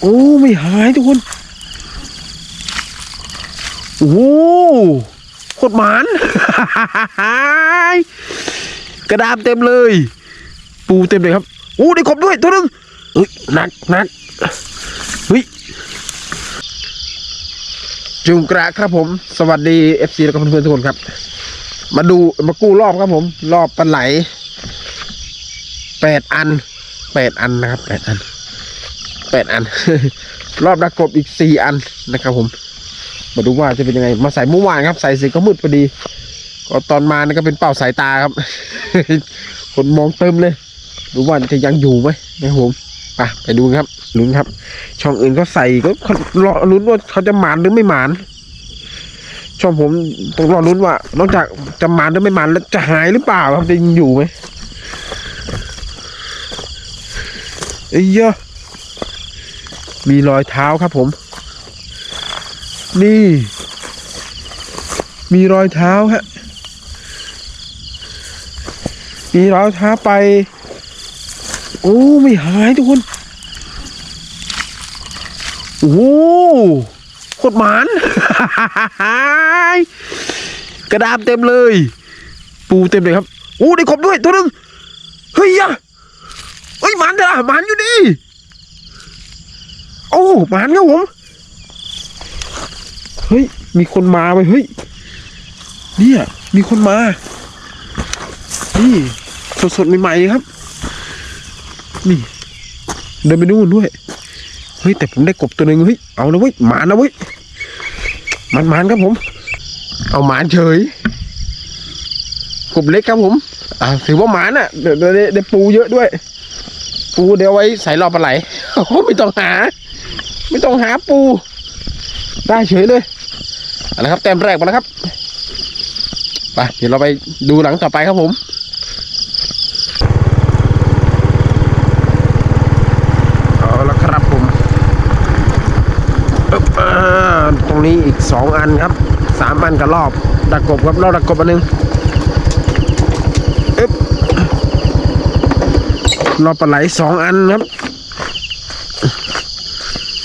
โอ้ไม่หายทุกคนโอ้โหโคตรหมานกระดามเต็มเลย ปูเต็มเลยครับโอ้ได้กบด้วยตัวนึงเอ้ยหนักหนักเฮ้ยจุงกระครับผม สวัสดี FC แล้วก็เพื่อนๆทุกคนครับ มาดูมากู้รอบครับผม รอบปลาไหลแปดอันแปดอันนะครับแปดอัน แปดอัน รอบดักกบอีกสี่อันนะครับผมมาดูว่าจะเป็นยังไง มาใส่เมื่อวานครับ ใส่เสร็จก็มืดพอดี ก็ตอนมานี่ก็เป็นเป้าสายตาครับ คนมองเติมเลย ดูว่าจะยังอยู่ไหมนะครับผมไปไปดูครับลุ้นครับ ช่องอื่นเขาใส่ก็รอลุ้นว่าเขาจะหมานหรือไม่หมานช่องผมต้องรอลุ้นว่า นอกจากจะหมานหรือไม่หมานแล้วจะหายหรือเปล่าครับจะยังอยู่ไหมเอ้ยเยอะ มีรอยเท้าครับผม นี่ มีรอยเท้าฮะ มีรอยเท้าไป โอ้ไม่หายทุกคน โอ้โคตรหมานกระดามเต็มเลย ปูเต็มเลยครับ โอ้ได้กบด้วยตัวหนึง เฮ้ยอะเฮ้ยหมันเถอะหมันอยู่ดี โอ้หมันครับผม เฮ้ย มีคนมาไปเฮ้ย เนี่ย มีคนมา นี่สดๆใหม่ๆครับ นี่ เดินไปนู่นด้วย เฮ้ย แต่ผมได้กบตัวหนึ่งเฮ้ย เอานะเว้ยหมานะเว้ยมันมันครับผม เอาหมานเฉยกบเล็กครับผม อ่าถือว่าหมานอะเดี๋ยวเดี๋ยวได้ปูเยอะด้วย ปูเดี๋ยวไว้ใส่รอบปลาไหลไม่ต้องหา ไม่ต้องหาปู ได้เฉยเลยเอาละครับ แต้มแรกมาแล้วครับไปเดี๋ยวเราไปดูหลังต่อไปครับผมเอาละครับผมอึ๊บอ่าตรงนี้อีกสองอันครับสามอันกับรอบดักกบครับรอบดักกบอันหนึงอึ๊บรอบปลาไหลสองอันครับ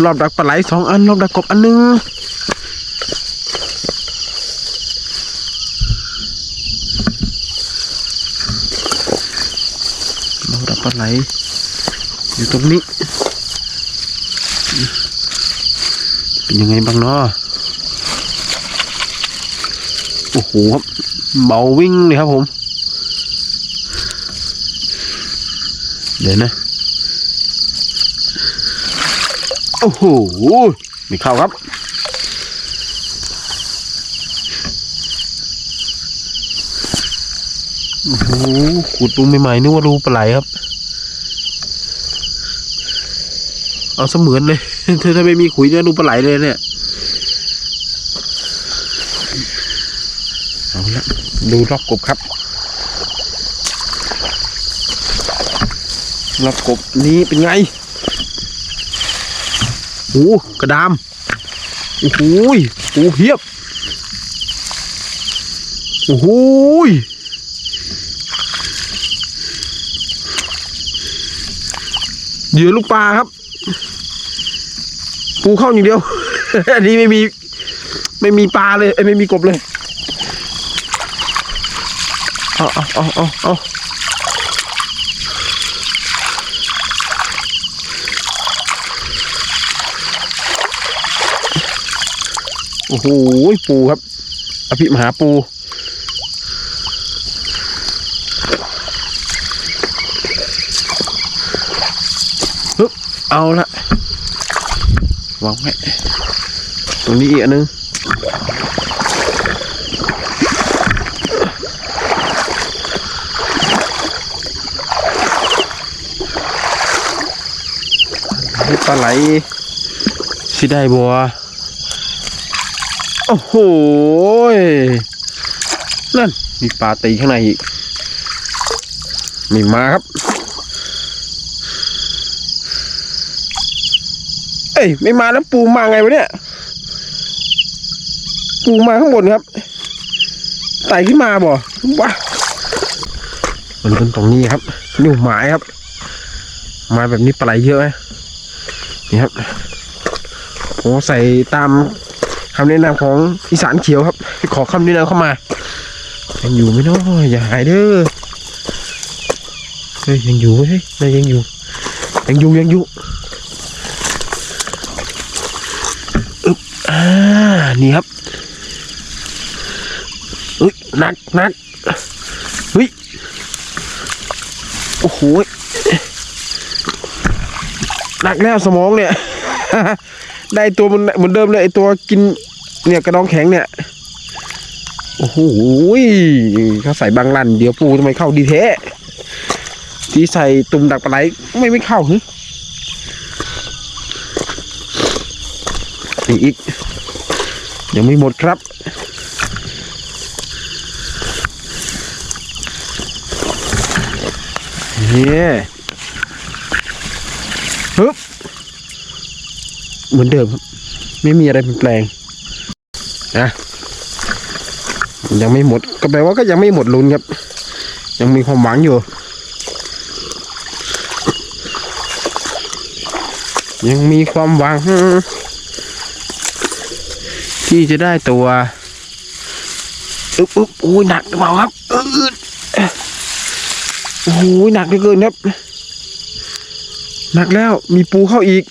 รอบดักปลาไหลสองอัน รอบดักกบอันหนึงรอบดักปลาไหล อยู่ตรงนี้ เป็นยังไงบ้างเนาะโอ้โหครับเบาวิ่งเลยครับผม เดี๋ยวนะ โอ้โหมีเข้าครับ โอ้โหขุดดูใหม่ๆนึกว่ารูปลาไหลครับ เอาเสมือนเลยถ้าถ้าไม่มีขุยจะดูปลาไหลเลยเนี่ย เอาละดูรอบกบครับรอบกบนี้เป็นไง โอ้กระดามโอ้โหยปูเพียบโอ้โหเหยื่อลูกปลาครับ ปูเข้าอย่างเดียว อันนี้ไม่มี ไม่มีปลาเลยเอ้ยไม่มีกบเลย เอาเอาเอาเอาเอา โอ้โหปูครับ อภิมหาปูฮึบเอาละวางไว้ตรงนี้อีกอันนึงปลาไหลสิได้บัว โอ้โหนั่นมีปลาตีข้างในอีกมีมาครับ เอ้ยไม่มาแล้วปูมาไงวะเนี่ย ปูมาข้างบนครับไต่ขึ้นมาบ่ว้ามันเป็นตรงนี้ครับนี่หมายครับมาแบบนี้ปลาไหลเยอะไหมนี่ครับโอ้ใส่ตาม คำแนะนำของอีสานเขียวครับ ขอคำแนะนำเข้ามายังอยู่ไหมเนาะอย่าหายเด้อเฮ้ยยังอยู่เฮ้ยนายยังอยู่ ยังอยู่ยังอยู่อึ๊บอ่านี่ครับเฮ้ยนักนักเฮ้ยโอ้โหหนักแล้วสมองเนี่ย ได้ตัวมันเหมือนเดิมเลยไอตัวกินเนี่ยกระดองแข็งเนี่ยโอ้โหเขาใส่บางลันเดี๋ยวปูทำไมเข้าดีแท้ที่ใส่ตุ่มดักปลาไหลไม่ไม่เข้าหึนี่อีกยังไม่หมดครับเนี่ยฮึบ เหมือนเดิมครับ ไม่มีอะไรเปลี่ยนแปลงนะยังไม่หมด ก็แปลว่าก็ยังไม่หมดลุ้นครับ ยังมีความหวังอยู่ ยังมีความหวัง ที่จะได้ตัวอึ๊บอึ๊บโอ้ยหนักเปล่าครับอืดโอ้โหหนักเหลือเกินครับ หนักแล้วมีปูเข้าอีก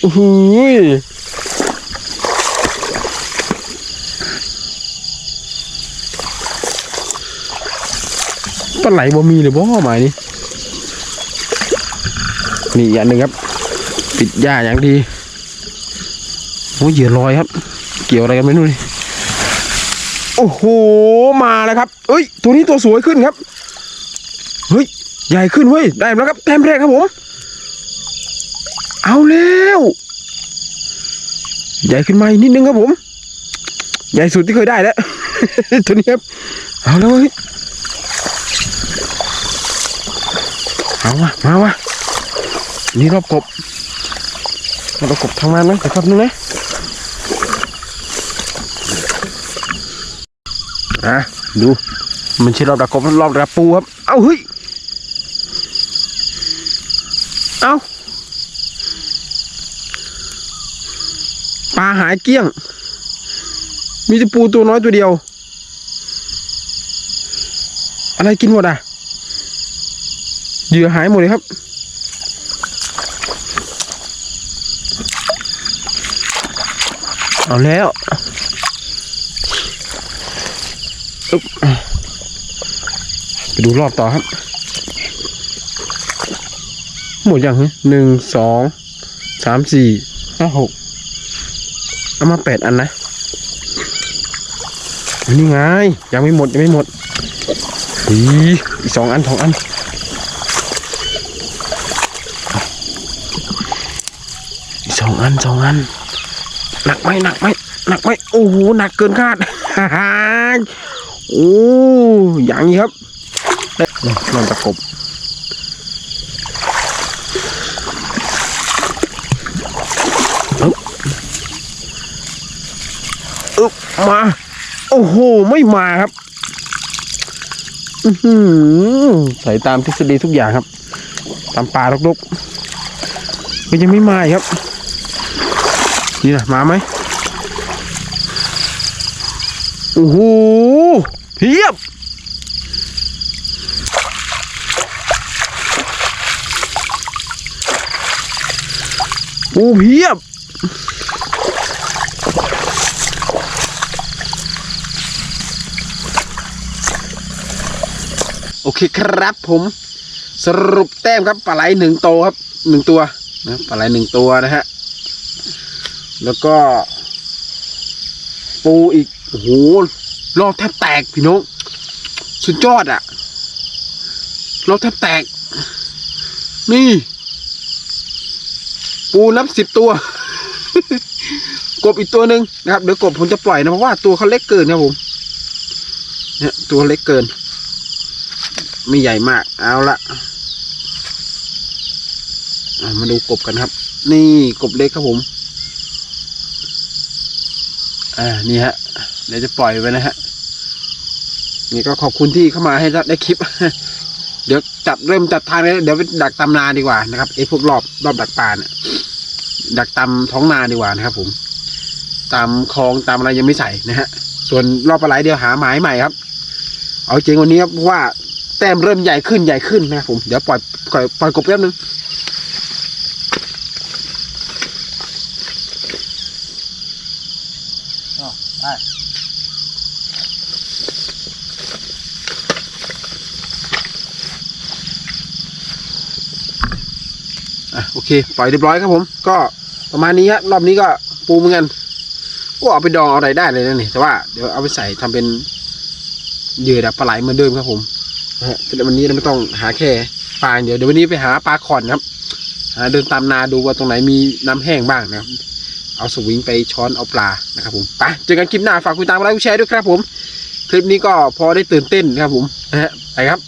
โอ้โหปลาไหลบ่มีเลยบ่หมายนี้นี่อีกอย่างหนึ่งครับปิดหญ้าอย่างดีโอ้ยเหยื่อลอยครับ เกี่ยวอะไรกันไม่รู้นี่โอ้โหมาแล้วครับเอ้ย ตัวนี้ตัวสวยขึ้นครับ เฮ้ย ใหญ่ขึ้นเว้ย ได้แล้วครับแต้มแรกครับผม เอาแล้วใหญ่ขึ้นมาอีกนิดนึงครับผม ใหญ่สุดที่เคยได้แล้วตัวนี้ครับเอาแล้วเว้ยเอาวะมาวะนี่รอบกบรอบกบทางนั้นนะเดี๋ยวครับนึงนะอะดูมันใช่รอบดักกบรอบดักปูครับ เอาเฮ้ยเอา ลาหายเกลี้ยง มีแต่ปูตัวน้อยตัวเดียว อะไรกินหมดอะเหยื่อหายหมดเลยครับ เอาแล้วไปดูรอบต่อครับ หมดยังหนึ่งสองสามสี่ห้าหก เอามาแปดอันนะนี่ไงยังไม่หมดยังไม่หมดอีอีกสองอันสองอันอีกสองอันสองอัน หนักไหมหนักไหมหนักไหมโอ้โหหนักเกินคาดโอ้อย่างนี้ครับนอนตะกบ อึ๊บมา โอ้โห ไม่มาครับอือใส่ตามทฤษฎีทุกอย่างครับ ตามป่าลกๆก็ยังไม่มาครับ นี่นะมาไหมโอ้โหเพียบโอ้เพียบ โอเคครับผมสรุปแต้มครับปลาไหลหนึ่งโตครับหนึ่งตัวนะปลาไหลหนึ่งตัวนะฮะแล้วก็ ปูอีกโอ้โหรอบแทบแตกพี่น้องสุดยอดอะรอบแทบแตก นี่ ปูนับสิบตัว กบอีกตัวหนึ่งนะครับเดี๋ยวกบผมจะปล่อยนะเพราะว่าตัวเขาเล็กเกินครับผมเนี่ยตัวเล็กเกิน ไม่ใหญ่มากเอาละมาดูกบกันครับ นี่กบเล็กครับผม อ่านี่ฮะเดี๋ยวจะปล่อยไว้นะฮะนี่ก็ขอบคุณที่เข้ามาให้ได้คลิป เดี๋ยวจัดเริ่มจัดทางเลยเดี๋ยวไปดักตำนาดีกว่านะครับไอ้พวกรอบรอบดักปลาเนี่ยดักตามท้องนาดีกว่านะครับ ผม ตามคลองตามอะไรยังไม่ใส่นะฮะส่วนรอบปลาไหลเดี๋ยวหาหมายใหม่ครับ เอาจริงวันนี้ครับเพราะว่า แต้มเริ่มใหญ่ขึ้นใหญ่ขึ้นนะครับผม เดี๋ยวปล่อยปล่อยปล่อยกบแป๊บนึงได้อะโอเค ปล่อยเรียบร้อยครับผม ก็ประมาณนี้ครับรอบนี้ก็ปูเหมือนกันก็เอาไปดองเอาอะไรได้เลยนะนี่แต่ว่าเดี๋ยวเอาไปใส่ทำเป็นเหยื่อดับปลาไหลเหมือนเดิมครับผม นะฮะแต่วันนี้เราไม่ต้องหาแค่ปลางเดียวเดี๋ยววันนี้ไปหาปลาขอนครับหาเดินตามนาดูว่าตรงไหนมีน้ำแห้งบ้างนะครับ เอาสวิงไปช้อนเอาปลานะครับผมไปเจอกันคลิปหน้าฝากคุณตามกดไลค์กดแชร์ด้วยครับผม คลิปนี้ก็พอได้ตื่นเต้นครับผมนะฮะไปครับ